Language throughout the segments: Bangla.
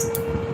শুভ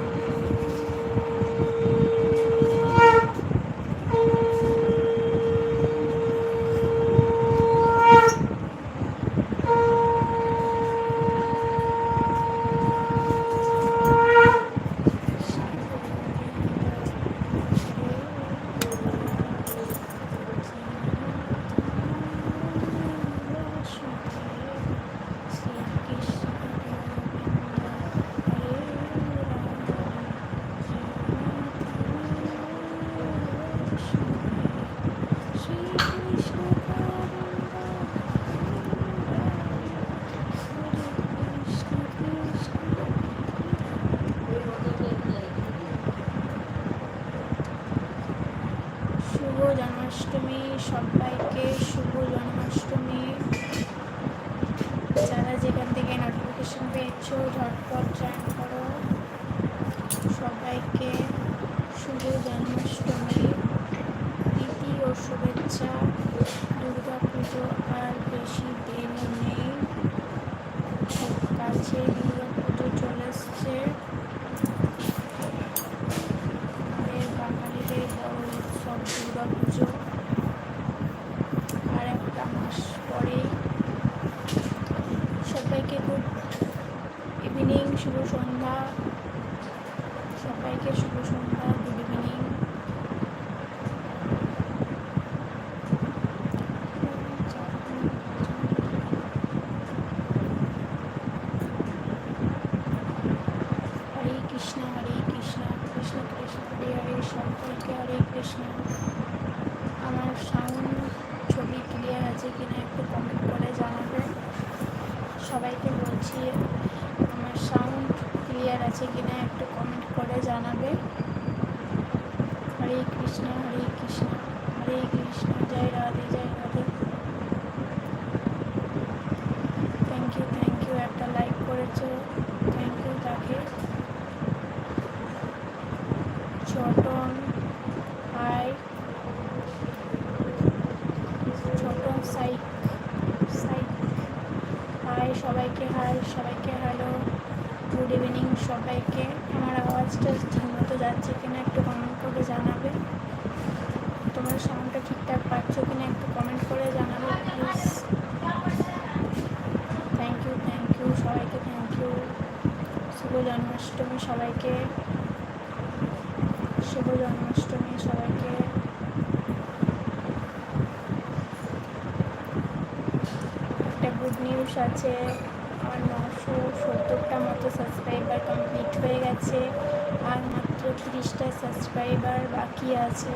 কৃষ্ণ, হরে কৃষ্ণ হরে কৃষ্ণ, জয় রাধে জয় Radhe. Thank you thank you একটা লাইক করেছ থ্যাংক ইউ তাকে ছোটন হাই ছোটন সাইক সাইক হাই সবাইকে হাই সবাইকে হ্যালো গুড ইভিনিং সবাইকে আমার আওয়াজটা ঠিক মতো যাচ্ছে কিনা একটু কমেন্ট করে জানাবে তোমার সাউন্ডটা ঠিকঠাক পাচ্ছ কিনা একটু কমেন্ট করে জানাবে please thank you thank you সবাইকে থ্যাংক ইউ শুভ জন্মাষ্টমী সবাইকে শুভ জন্মাষ্টমী সবাইকে একটা গুড নিউজ আছে আমার নশো সত্তরটা মতো সাবস্ক্রাইবার কমপ্লিট হয়ে গেছে, আর মাত্র তিরিশটা সাবস্ক্রাইবার বাকি আছে।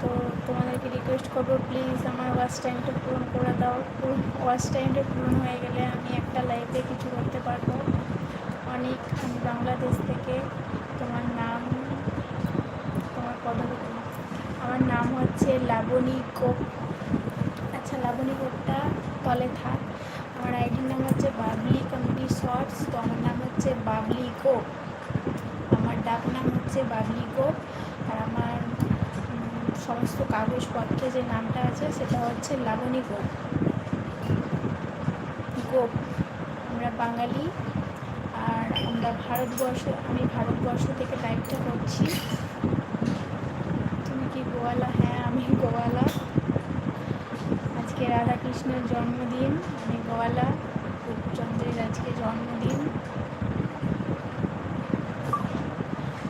তো তোমাদেরকে রিকোয়েস্ট করব প্লিজ আমার ওয়াচ টাইমটা পূরণ করে দাও। ওয়াচ টাইমটা পূরণ হয়ে গেলে আমি একটা লাইফে কিছু করতে পারব। অনেক, আমি বাংলাদেশ থেকে। তোমার নাম, তোমার পদবী আমার নাম হচ্ছে লাবণী গোপ আচ্ছা লাবণী গোপটা তলে থাক। আমার আইডির নাম হচ্ছে বাবলি কমেডি শর্টস তো আমার নাম হচ্ছে বাবলি গোপ। আমার ডাক নাম হচ্ছে বাবলি গোপ। আর আমার সমস্ত কাগজপত্রে যে নামটা আছে, সেটা হচ্ছে লাবণী গোপ। গোপ। আমরা বাঙালি, আর আমরা ভারতবর্ষ, আমি ভারতবর্ষ থেকে লাইভটা করছি তুমি কি গোয়ালা হ্যাঁ আমি গোয়ালা আজকে রাধাকৃষ্ণের জন্মদিন আমি গোয়ালা রূপচন্দ্রের আজকে জন্মদিন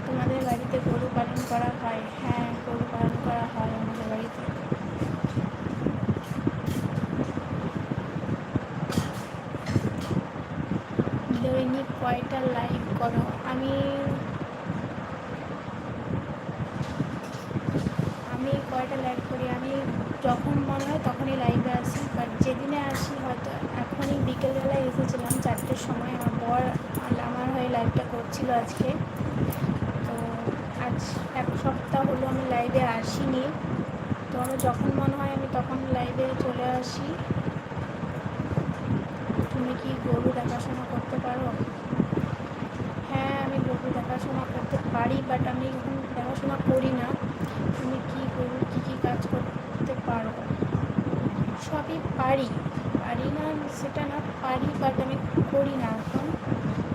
তোমাদের বাড়িতে গরু পালন করা হয় হ্যাঁ গরু পালন করা হয় আমাদের বাড়িতে দৈনিক কয়টা লাইভ করো আমি আমি কয়টা লাইভ করি আমি যখন মনে হয় তখনই লাইভে আসি বাট যেদিনে আসি হয়তো এখনই বিকেলবেলায় এসেছিলাম চারটের সময় আমার আমার হয়ে লাইভটা করছিল আজকে। তো আজ এক সপ্তাহ হলো আমি লাইভে আসিনি। তো আমার যখন মনে হয় আমি তখন লাইভে চলে আসি। তুমি কি গরু দেখাশোনা করতে পারো? হ্যাঁ আমি গরু দেখাশোনা করতে পারি বাট আমি দেখাশোনা করি না। তুমি কি গরু, কী কী কাজ করতে পারো? সবই পারি। পারি না, সেটা না, পারি বাট আমি করি না এখন,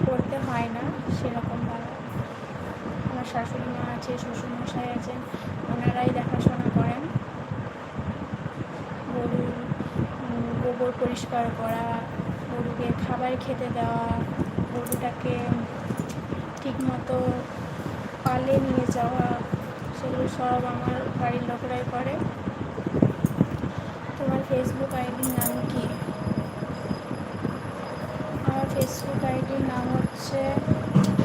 করতে হয় না সেরকমভাবে আমার শাশুড়ি মা আছে, শ্বশুরমশাই আছেন, ওনারাই দেখাশোনা করেন। গরুর গোবর পরিষ্কার করা, গরুকে খাবার খেতে দেওয়া, গরুটাকে ঠিকমতো পালে নিয়ে যাওয়া, সেগুলো সব আমার বাড়ির লোকেরাই করে। তোমার ফেসবুক আইডির নাম কি? ফেসবুক আইডির নাম হচ্ছে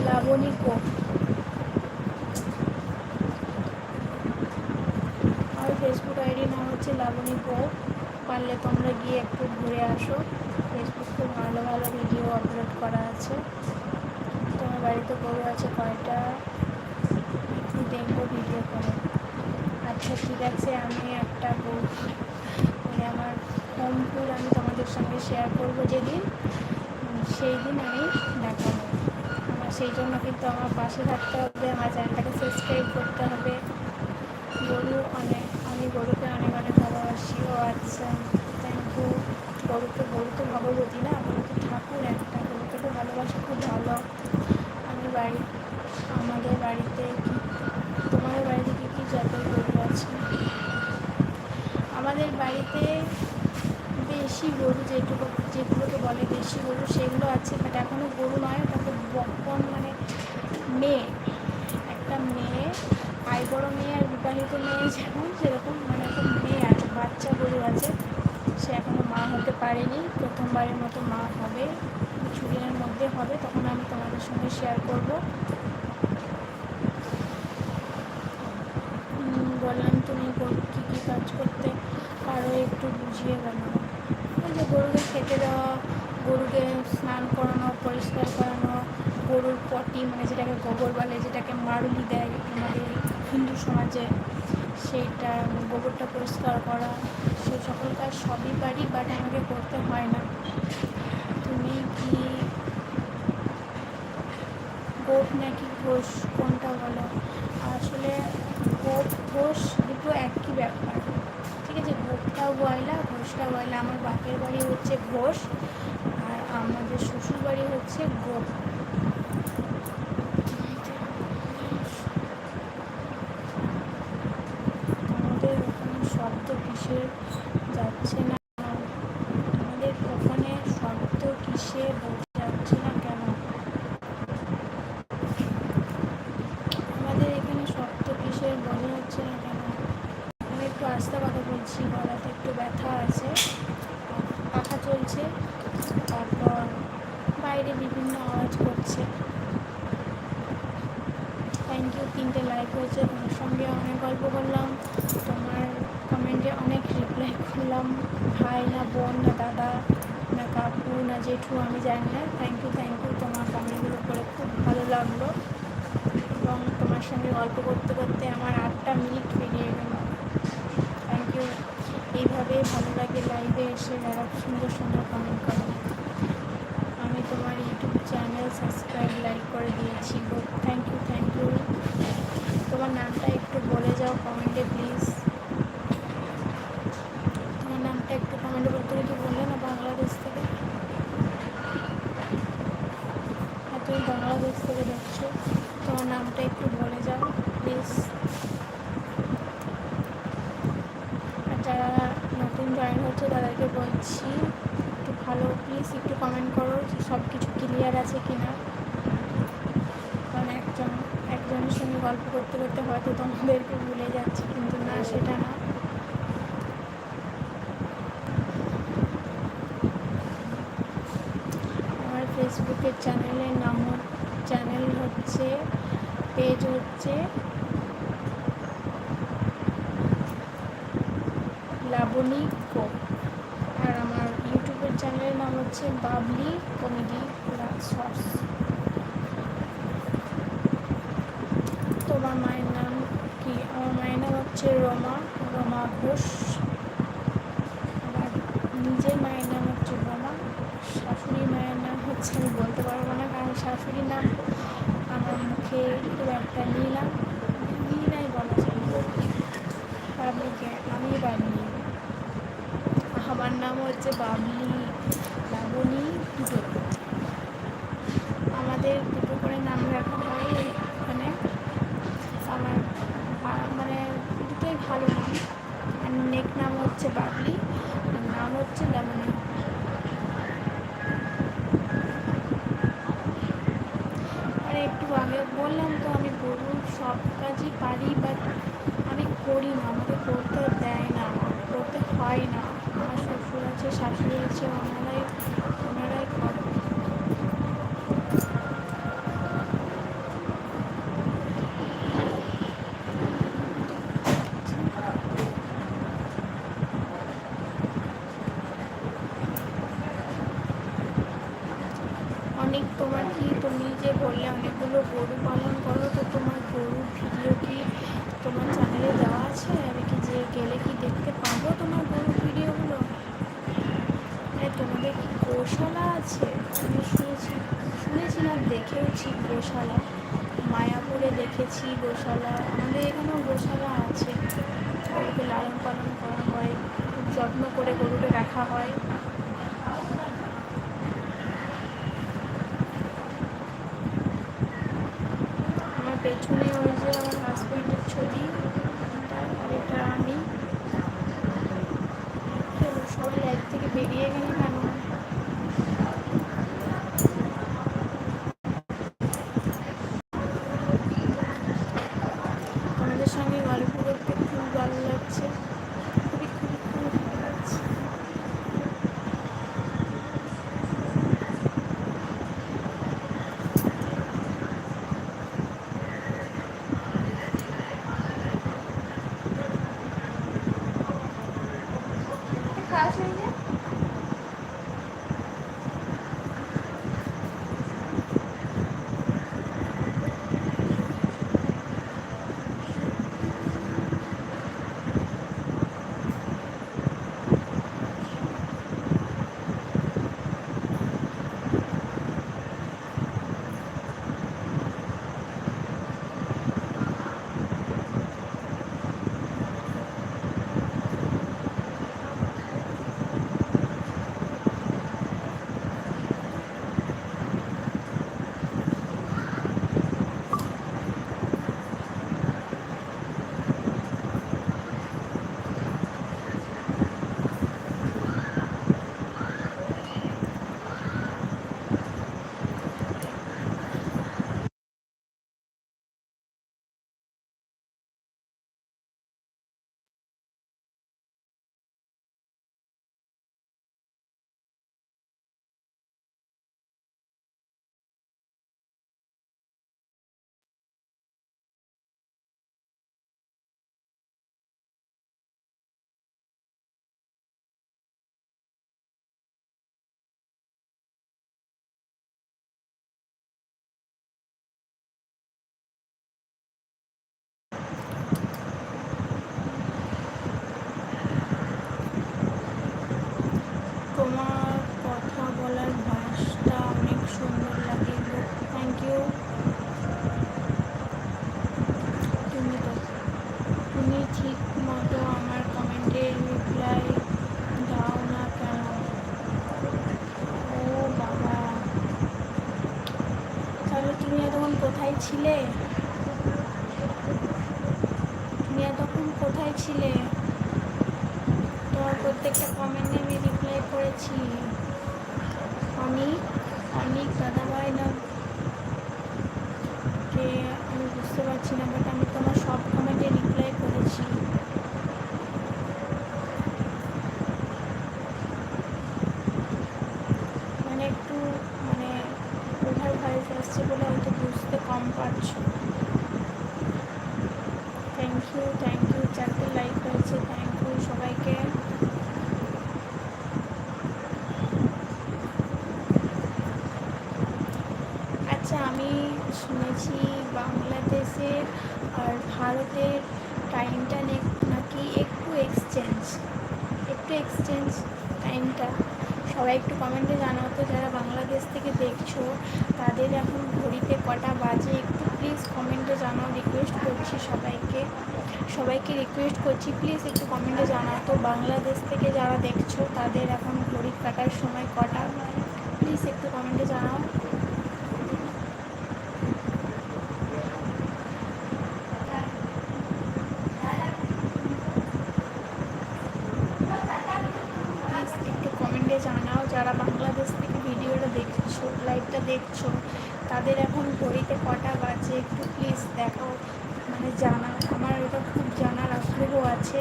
লাবণী কোপ আমার ফেসবুক আইডির নাম হচ্ছে লাবণী কোপ পারলে তোমরা গিয়ে একটু ঘুরে আসো। ফেসবুক খুব ভালো ভালো ভিডিও আপলোড করা আছে। তোমার বাড়িতে গরু আছে কয়টা? একটু দেখব ভিডিও করে। আচ্ছা ঠিক আছে, আমি একটা গরু মানে আমার হোম আমি তোমাদের সঙ্গে শেয়ার করব যেদিন। সেই দিন আমি দেখাবো। আমার সেই জন্য কিন্তু আমার পাশে থাকতে হবে, আমার চ্যানেলটাকে সাবস্ক্রাইব করতে হবে। গরু অনেক, আমি গরুকে অনেক অনেক ভালোবাসি। ও আচ্ছা থ্যাংক ইউ গরুকে গরু তো ভগবতী না? গরু তো ঠাকুর একটা, গরুকে তো ভালোবাসা খুব ভালো। আমি বাড়ি, আমাদের বাড়িতে তোমাদের বাড়িতে কী কী জাতের গরু আছে? আমাদের বাড়িতে বেশি গরু যেটুকু যেগুলোকে বলে দেশি গরু, সেগুলো আছে বাট এখনও গরু নয়, ওটাকে বকন মানে মেয়ে, একটা মেয়ে আই বড় মেয়ে আর বিবাহিত মেয়ে যেমন সেরকম মানে একটা মেয়ে আছে, বাচ্চা গরু আছে, সে এখনও মা হতে পারেনি, প্রথমবারের মতো মা হবে, কিছুদিনের মধ্যে হবে, তখন আমি তোমাদের সঙ্গে শেয়ার করব। বললাম তুমি কী কী কাজ করতে পারো একটু বুঝিয়ে যে গরুকে খেতে দেওয়া, গরুকে স্নান করানো, পরিষ্কার করানো, গরুর পটি মানে যেটাকে গোবর বলে, যেটাকে মারুলি দেয় আমাদের হিন্দু সমাজে, সেইটা, গোবরটা পরিষ্কার করা, সে সকল কাজ সবই পারি বাট আমাকে করতে হয় না। তুমি কি গোপ নাকি ঘোষ, কোনটা বলো আসলে গোপ ঘোষ দুটো একই ব্যাপার ঠিক আছে গোপটাও গয়লা আমার বাপের বাড়ি হচ্ছে ঘোষ, আর আমাদের শ্বশুর বাড়ি হচ্ছে গোপ। আমাদের শব্দ কিসের? যাচ্ছে না আমাদের ওখানে শব্দ কিসে বোঝা যাচ্ছে না কেন আমাদের এখানে শব্দ কিসের বোঝা যাচ্ছে না কেন আমি একটু আস্তে কথা বলছি গলাতে একটু ব্যথা আছে পাখা চলছে তারপর বাইরে বিভিন্ন আওয়াজ করছে থ্যাংক ইউ তিনটে লাইক হয়েছে তোমার সঙ্গে অনেক গল্প করলাম তোমার কমেন্টে অনেক রিপ্লাই করলাম ভাই না বোন না দাদা না কাকু না জেঠু আমি জানি না থ্যাংক ইউ থ্যাংক ইউ তোমার কমেন্টগুলো করে খুব ভালো লাগল এবং তোমার সঙ্গে গল্প করতে করতে আমার আটটা মিনিট পেরিয়ে গেল থ্যাংক ইউ এইভাবে ভালো লাগে লাইভে এসে যারা সুন্দর সুন্দর কমেন্ট করে। আমি তোমার ইউটিউব চ্যানেল সাবস্ক্রাইব লাইক করে দিয়েছি। থ্যাংক ইউ থ্যাংক ইউ তোমার নামটা একটু বলে যাও কমেন্টে প্লিজ তোমার নামটা একটু কমেন্টে বলতে কি বললে না বাংলাদেশ থেকে হ্যাঁ তুমি বাংলাদেশ থেকে দেখছ তোমার নামটা একটু বলে যাও প্লিজ আর যারা নতুন জয়েন হচ্ছে তাদেরকে বলছি একটু ভালো প্লিজ একটু কমেন্ট করো যে সব কিছু ক্লিয়ার আছে কি না কারণ একজন একজনের সঙ্গে গল্প করতে করতে হয়তো তোমাদেরকে ভুলে যাচ্ছি কিন্তু না সেটা না আমার ফেসবুকের চ্যানেলের নাম চ্যানেল হচ্ছে পেজ হচ্ছে লাবণী কো। আর আমার ইউটিউবের চ্যানেলের নাম হচ্ছে বাবলি কমেডি শর্টস তোমার মায়ের নাম কি? আমার মায়ের নাম হচ্ছে রমা রমা ঘোষ। আমার নিজের মায়ের নাম হচ্ছে রমা শাশুড়ি মায়ের নাম হচ্ছে আমি বলতে পারব না কারণ শাশুড়ির নাম। আমার মুখে খুব একটা নিলাম নিলাই বলা যায়। বাবলিকে আমি বাবলি। আমার নাম হচ্ছে বাবলি লাবণী দুটো আমাদের একটু আগে বললাম তো আমি গরুর সব কাজই পারি বাট আমি করি না আমাকে করতে দেয় না করতে হয় না আমার শ্বশুর আছে শাশুড়ি আছে ওনারাই ওনারাই করে অনেক তোমার কি, তুমি যে বললে অনেকগুলো গরু পালন করো, তো তোমার গরুর ভিডিও কি তোমার চ্যানেলে দেওয়া আছে? আমি কি যে গেলে কি দেখতে পাবো তোমার গরুর ভিডিওগুলো হ্যাঁ তোমাদের কি গোশালা আছে? আমি শুনেছি শুনেছিলাম দেখেওছি গোশালা। মায়াপুরে দেখেছি গোশালা। আমাদের এখানেও গোশালা আছে। গরুকে লালন পালন করা হয়, খুব যত্ন করে গরুকে রাখা হয় আমার পেছনে ওই যে আমার হাজব্যান্ডের ছবি কোথায় ছিলে তোমার প্রত্যেকটা কমেন্টে আমি রিপ্লাই করেছি। আমি, অনেক দাদা ভাই না যে আমি বুঝতে পারছি না বাট আমি তোমার সব কমেন্টে রিপ্লাই করেছি মানে একটু মানে ওভার ভয়েস আসছে বলে হয়তো বুঝতে কম পারছ থ্যাংক ইউ থ্যাংক ইউ চারটে লাইক হয়েছে থ্যাংক ইউ সবাইকে আচ্ছা আমি শুনেছি বাংলাদেশের আর ভারতের টাইমটা নাকি একটু এক্সচেঞ্জ একটু এক্সচেঞ্জ টাইমটা সবাই একটু কমেন্টে জানাও তো, যারা বাংলাদেশ থেকে দেখছ, তাদের এখন ঘড়িতে কটা বাজে? একটু প্লিজ কমেন্টে জানাও রিকোয়েস্ট করছি সবাইকে। সবাইকে রিকোয়েস্ট করছি প্লিজ একটু কমেন্টে জানাও তো, বাংলাদেশ থেকে যারা দেখছ, তাদের এখন ঘড়ি কাটার সময় কটা? প্লিজ একটু কমেন্টে জানাও প্লিজ একটু কমেন্টে জানাও যারা বাংলাদেশ থেকে ভিডিওটা দেখছ লাইভটা দেখছ তাদের এখন ঘড়িতে কটা বাজে একটু প্লিজ দেখাও মানে জানা আমার ওটা খুব জানার আগ্রহ আছে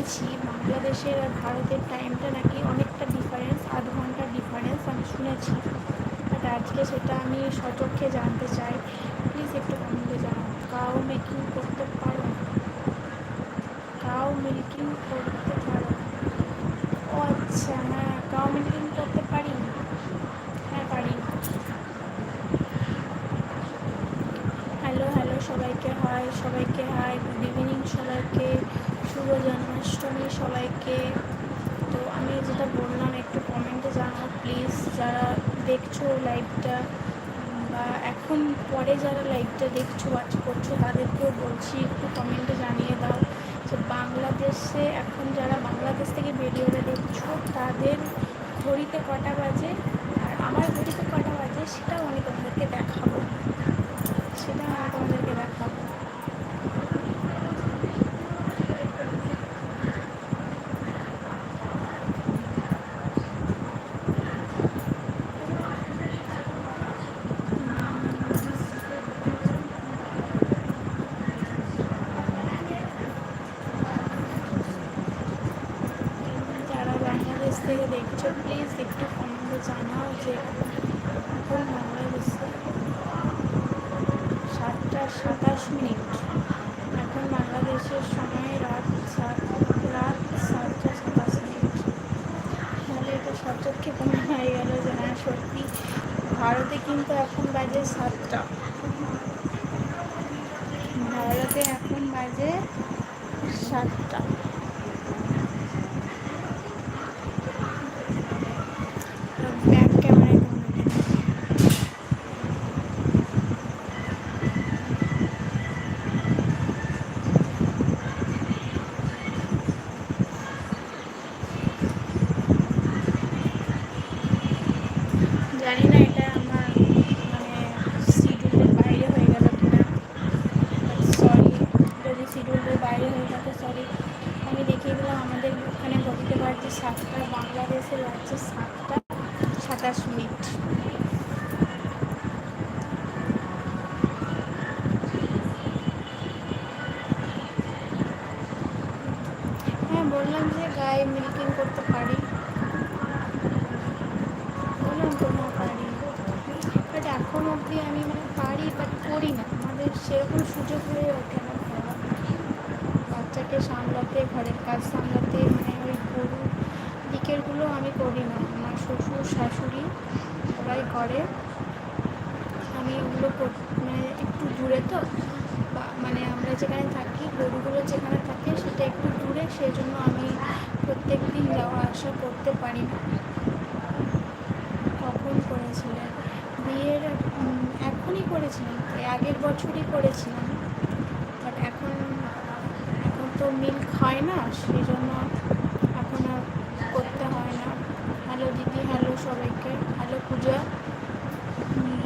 শুনেছি বাংলাদেশের আর ভারতের টাইমটা নাকি অনেকটা ডিফারেন্স আধ ঘণ্টার ডিফারেন্স আমি শুনেছি। বাট আজকে সেটা আমি সচক্ষে জানতে চাই প্লিজ একটু কমেন্টে জানাও। কাউ মেকিং করতে পারো? কাউ মিল্কিং করতে পারো? ও আচ্ছা হ্যাঁ কাউ মিল্কিং করতে পারি? হ্যাঁ পারি। হ্যালো হ্যালো সবাইকে হাই সবাইকে হাই গুড ইভিনিং সবাইকে, শুভ জন্মাষ্টমী সবাইকে। তো আমি যেটা বললাম, একটু কমেন্টে জানাও প্লিজ যারা দেখছ লাইভটা বা এখন পরে যারা লাইভটা দেখছ ওয়াচ করছ, তাদেরকেও বলছি, একটু কমেন্টে জানিয়ে দাও যে বাংলাদেশে এখন যারা বাংলাদেশ থেকে ভিডিওটা দেখছ, তাদের ঘড়িতে কটা বাজে? আর আমার ঘড়িতে কটা বাজে সেটাও আমি তোমাদেরকে দেখাবো সেটা আমি তোমাদেরকে দেখাবো যারা বাংলাদেশ থেকে দেখছ প্লিজ একটু কমেন্টে জানাও যে এখন বাংলাদেশে সাতটা সাতাশ মিনিট এখন বাংলাদেশের সময় রাত সাত রাত সাতটা সাতাশ মিনিট তাহলে এটা সচক্ষে প্রমাণ হয়ে গেল যে না সত্যি ভারতে কিন্তু এখন বাজে সাতটা ভারতে এখন বাজে সাতটা ব্যাক ক্যামেরায় জানি না এটা আমার মানে শিডিউলের বাইরে হয়ে গেল কিনা সরি যদি শিডিউলের বাইরে হয়ে থাকে সরি আমি দেখিয়ে দিলাম আমাদের ওখানে ঘটিতে পারছে সাতটা বাংলাদেশের বাজছে সাতটা সাতাশ মিনিট হ্যাঁ বললাম যে গায়ে মিল্কিং করতে পারি। হ্যাঁ পারি। বাট এখন অবধি আমি মানে পারি বাট করি না। আমাদের সেরকম সুযোগ হয়ে ওঠে না। বাচ্চাকে সামলাতে, ঘরের কাজ সামলাতে মানে ওই গরু দিকেরগুলো আমি করি না। আমার শ্বশুর, শাশুড়ি ওরাই করে। আমি ওগুলো মানে একটু দূরে তো। মানে আমরা যেখানে থাকি, গরুগুলো যেখানে থাকে সেটা একটু দূরে সেই জন্য আমি প্রত্যেক দিন আসা করতে পারি না। কখন করেছিলেন বিয়ের এখনই করেছিলাম আগের বছরই করেছিলাম। বাট এখন এখন তো মিল্ক হয় না সেই জন্য এখন আর করতে হয় না। হ্যালো দিদি, হ্যালো সবাইকে, হ্যালো পূজা।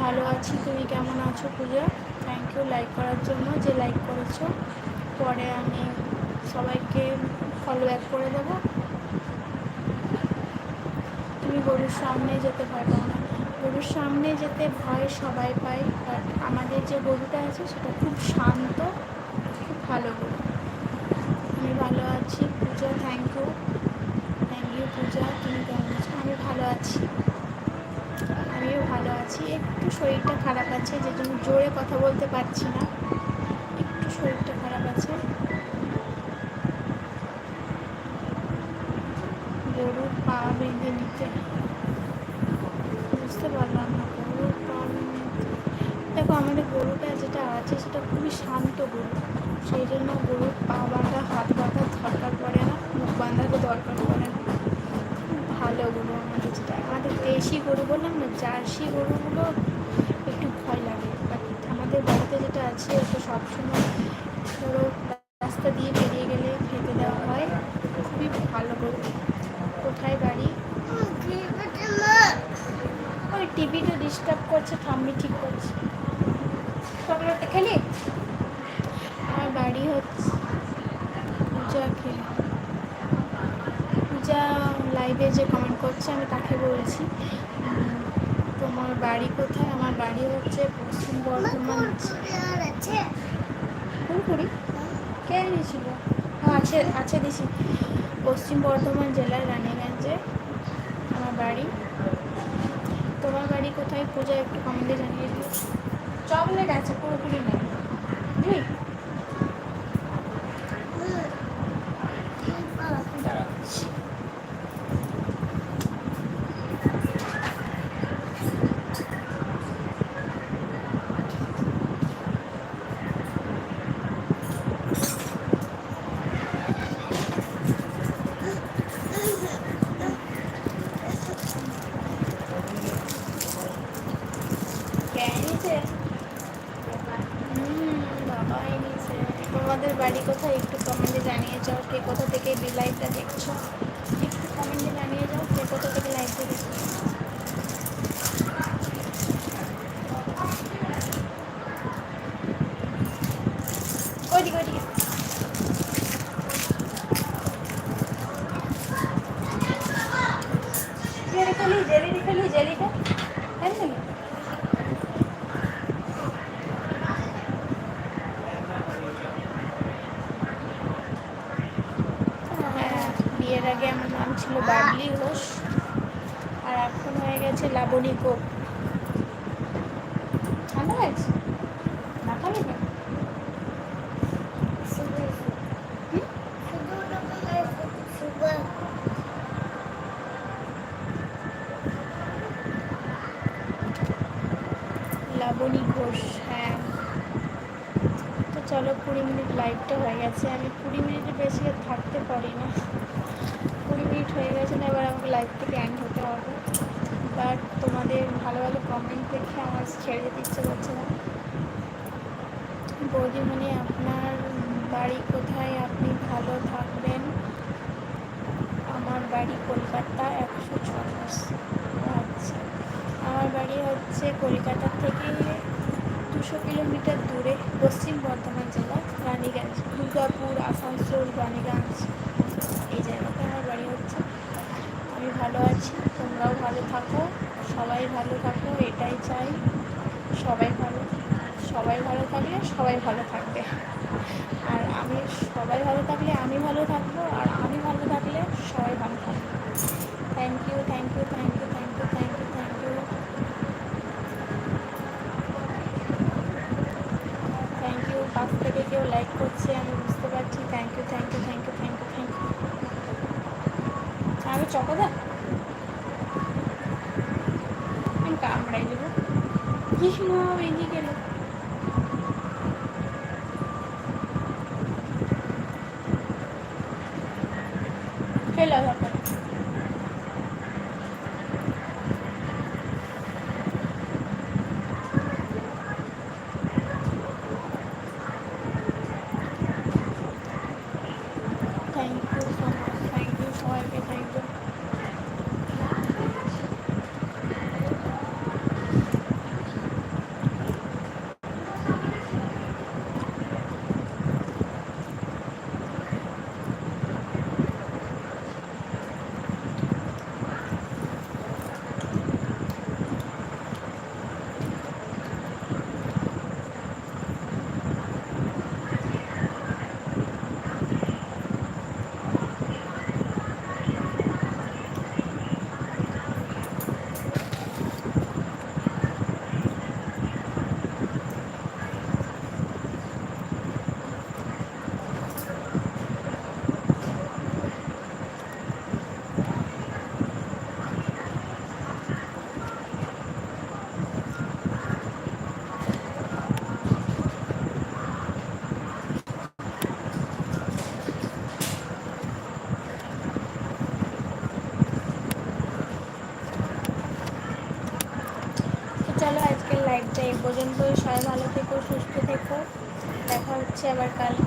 ভালো আছি, তুমি কেমন আছো পূজা? থ্যাংক ইউ লাইক করার জন্য যে লাইক করেছ। পরে আমি সবাইকে ফলো ব্যাক করে দেবো। তুমি গরুর সামনে যেতে পাও না। গরুর সামনে যেতে ভয় সবাই পায় বাট আমাদের যে গরুটা আছে, সেটা খুব শান্ত, খুব ভালো গরু। আমি ভালো আছি। Puja thank you thank you Puja. তুমি কেমন আছো? আমি ভালো আছি। আমিও ভালো আছি। একটু শরীরটা খারাপ আছে যে জন্য জোরে কথা বলতে পারছি না একটু শরীরটা খারাপ আছে গরুর পা বেঁধে নিতে বুঝতে পারলাম না, গরুর পা দেখো, আমাদের গরুটা যেটা আছে, সেটা খুবই শান্ত গরু। সেই জন্য গরুর পা বাঁধা, হাত বাঁধা দরকার পড়ে না, মুখ বাঁধারও দরকার পড়ে না। ভালো গরু আমাদের যেটা। আমাদের দেশি গরু বললাম না, জার্সি গরুগুলো একটু ভয় লাগে। বাট আমাদের বাড়িতে যেটা আছে, ওটা সবসময় ধরো রাস্তা দিয়ে বেরিয়ে গেলে খেতে দেওয়া হয় খুবই ভালো গরু কোথায় বাড়ি ওই টিভিটা ডিস্টার্ব করছে ঠাম্মি ঠিক করছে চকলেটটা খেলি আমার বাড়ি হচ্ছে পূজাকে পূজা লাইভে যে কমেন্ট করছে, আমি তাকে বলছি তোমার বাড়ি কোথায়? আমার বাড়ি হচ্ছে পশ্চিম বর্ধমান। কুড়কুড়ি কে ও, আছে আছে দিছি। পশ্চিম বর্ধমান জেলার রানীগঞ্জে আমার বাড়ি। তোমার বাড়ি কোথায়? পূজা একটু কমেন্টে জানিয়ে দিও। চকলেট আছে, পুরোপুরি নেই। কে এনেছে হুম, বাবা তোমাদের বাড়ি কোথায়? একটু কমেন্টে জানিয়ে যাও কে কোথা থেকে বিলাইটা দেখছ একটু কমেন্টে জানিয়ে যাও কে কোথা থেকে লাইভটা দেখছ ওইদিকে ওইদিকে জেলি খালি জেলি খালি জেলিটা হ্যাঁ নাকি হ্যাঁ বিয়ের আগে আমার নাম ছিল বাবলি ঘোষ আর এখন হয়ে গেছে লাবণী গোপ খালি লাবণী ঘোষ হ্যাঁ। তো চলো কুড়ি মিনিট লাইভটা হয়ে গেছে। আমি কুড়ি মিনিটের বেশি আর থাকতে পারি না। কুড়ি মিনিট হয়ে গেছে না এবার আমাকে লাইভ থেকে অ্যান্ড হতে হবে। বাট তোমাদের ভালো ভালো কমেন্ট দেখে আমার ছেড়ে যেতে ইচ্ছে করছে না। বৌদিমণি, আপনার বাড়ি কোথায়? আপনি ভালো থাকবেন। আমার বাড়ি কলকাতা একশো চল্লিশ আচ্ছা। আমার বাড়ি হচ্ছে কলকাতা থেকে দুশো কিলোমিটার দূরে পশ্চিম বর্ধমান জেলা, রানীগঞ্জ, দুর্গাপুর, আসানসোল, রানীগঞ্জ। এই জায়গাতে আমার বাড়ি হচ্ছে। আমি ভালো আছি, তোমরাও ভালো থাকো। সবাই ভালো থাকো, এটাই চাই। সবাই ভালো সবাই ভালো থাকলে সবাই ভালো থাকবে। আর আমি সবাই ভালো থাকলে আমি ভালো থাকব, আর আমি ভালো থাকলে সবাই ভালো থাকবে। Thank you thank you thank you thank you thank you thank you thank you পাশ থেকে কেউ লাইক করছে আমি বুঝতে পারছি thank you thank you thank you thank you thank you আমি চকদা আমি কামড়াই দেবো কৃষ্ণ বেরিয়ে গেল খেলা ব্যাপার thank you so much thank you সবাইকে থ্যাংক ইউ তো চলো আজকের লাইভটা এই পর্যন্তই সবাই ভালো থেকো সুস্থ থেকো দেখা হচ্ছে আবার কালকে